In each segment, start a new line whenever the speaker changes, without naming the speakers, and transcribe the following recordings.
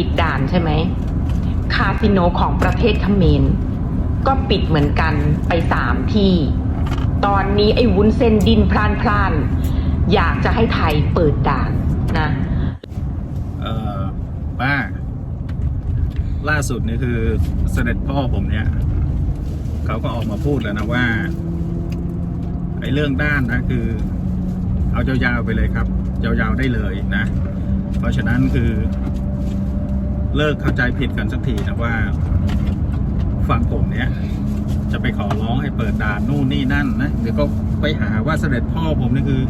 ปิดด่านใช่ไหม คาสิโนของประเทศเขมรก็ปิดเหมือนกันไปสามที่ ตอนนี้ไอ้วุ้นเส้นดินพลานพลานๆอยากจะให้ไทยเปิดด่านนะ
เออป้า ล่าสุดนี่คือเสด็จพ่อผมเนี่ย เขาก็ออกมาพูดแล้วนะว่าไอ้เรื่องด้านนะคือ เอายาวๆไปเลยครับ ยาวๆได้เลยนะ เพราะฉะนั้นคือ เลิกเข้าใจผิดกันสักทีนะว่าฝั่งผมเนี่ยจะไปขอร้องให้เปิดด่านนู่นนี่นั่นนะเดี๋ยวก็ไปหาว่าเสด็จพ่อผมนี่คือ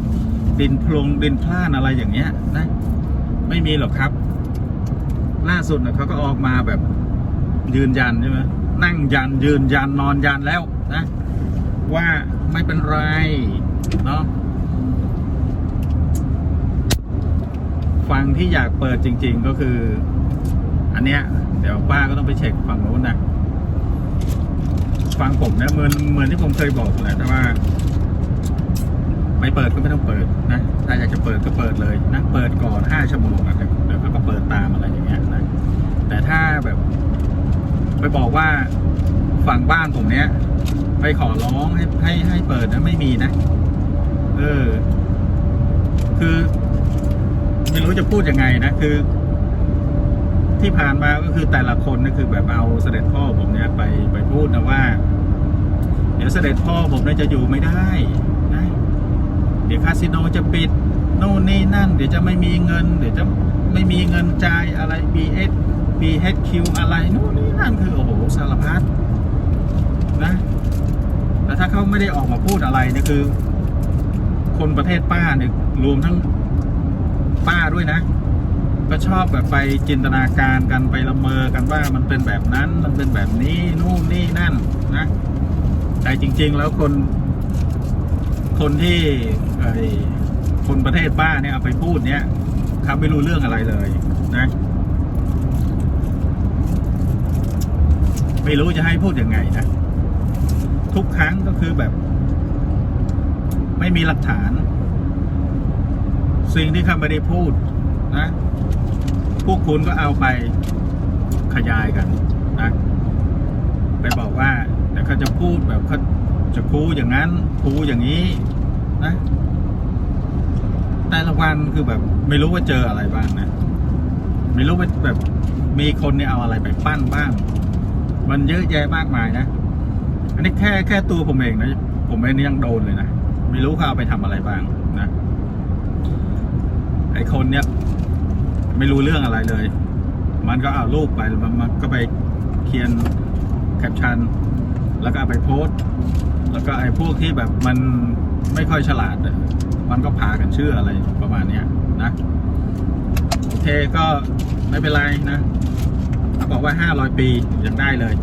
ดินพลงดินพล่านอะไรอย่างเงี้ยนะ ไม่มีหรอกครับ ล่าสุดนะเขาก็ออกมาแบบยืนยันใช่ไหมนั่งยันยืนยันนอนยันแล้วนะ ว่าไม่เป็นไรเนาะฝั่งที่อยากเปิดจริง ๆก็คือ อันเนี้ยเดี๋ยวป้าก็ต้องไปเช็คฝั่งโน้นนะฟังผมนะเหมือนเหมือนที่ผมเคยบอกแหละแต่ว่า ไม่เปิดก็ไม่ต้องเปิดนะ ถ้าอยากจะเปิดก็เปิดเลยนะเปิดก่อนห้าชั่วโมงอะเดี๋ยวเดี๋ยวเขาก็เปิดตามอะไรอย่างเงี้ยนะแต่ถ้าแบบ ไปบอกว่าฝั่งบ้านผมเนี้ยไปขอร้องให้ให้ให้เปิดนะไม่มีนะ เออ คือ ไม่รู้จะพูดยังไงนะคือ ที่ผ่านมาก็คือแต่ละคนนี่คือแบบเอาเสด็จพ่อผมเนี่ยไปไปพูดนะว่า เดี๋ยวเสด็จพ่อผมเนี่ยจะอยู่ไม่ได้นะเดี๋ยวคาสิโนจะปิดโน่นนี่นั่น เดี๋ยวจะไม่มีเงิน เดี๋ยวจะไม่มีเงินจ่ายอะไร BS BHQ อะไรโน่นนี่นั่นคือโอ้โหสารพัดนะแต่ถ้าเขาไม่ได้ออกมาพูดอะไรเนี่ยคือ คนประเทศป้าเนี่ยรวมทั้งป้าด้วยนะ ก็ชอบแบบไปจินตนาการกันไปละเมอกันว่ามันเป็นแบบนั้น มันเป็นแบบนี้นู่นนี่นั่นนะ แต่จริง ๆ แล้วคน คนที่คนประเทศป้าเนี่ยเอาไปพูดเนี่ยเขาไม่รู้เรื่องอะไรเลยนะไม่รู้จะให้พูดยังไงนะ ทุกครั้งก็คือแบบ ไม่มีหลักฐาน สิ่งที่เขาไม่ได้พูด นะ พวกคุณก็เอาไปขยายกันนะไปบอกว่าเดี๋ยวเขาจะพูดแบบเขาจะคูอย่างนั้นคูอย่างนี้นะ แต่ละวันคือแบบไม่รู้ว่าเจออะไรบ้างนะ ไม่รู้ว่าแบบมีคนเนี่ยเอาอะไรไปปั้นบ้าง มันเยอะแยะมากมายนะ อันนี้แค่แค่ตัวผมเองนะ ผมเองนี่ยังโดนเลยนะ ไม่รู้เขาเอาไปทำอะไรบ้างนะ ไอคนเนี้ยไม่รู้เรื่องอะไรเลย มันก็เอารูปไปมันก็ไปเขียนแคปชั่นแล้วก็ไปโพสต์แล้วก็ไอ้พวกที่แบบมันไม่ค่อยฉลาดอะมันก็พากันเชื่ออะไรประมาณเนี้ยนะโอเคก็ไม่เป็นไรนะเขาบอกว่า 500 ปียังได้เลย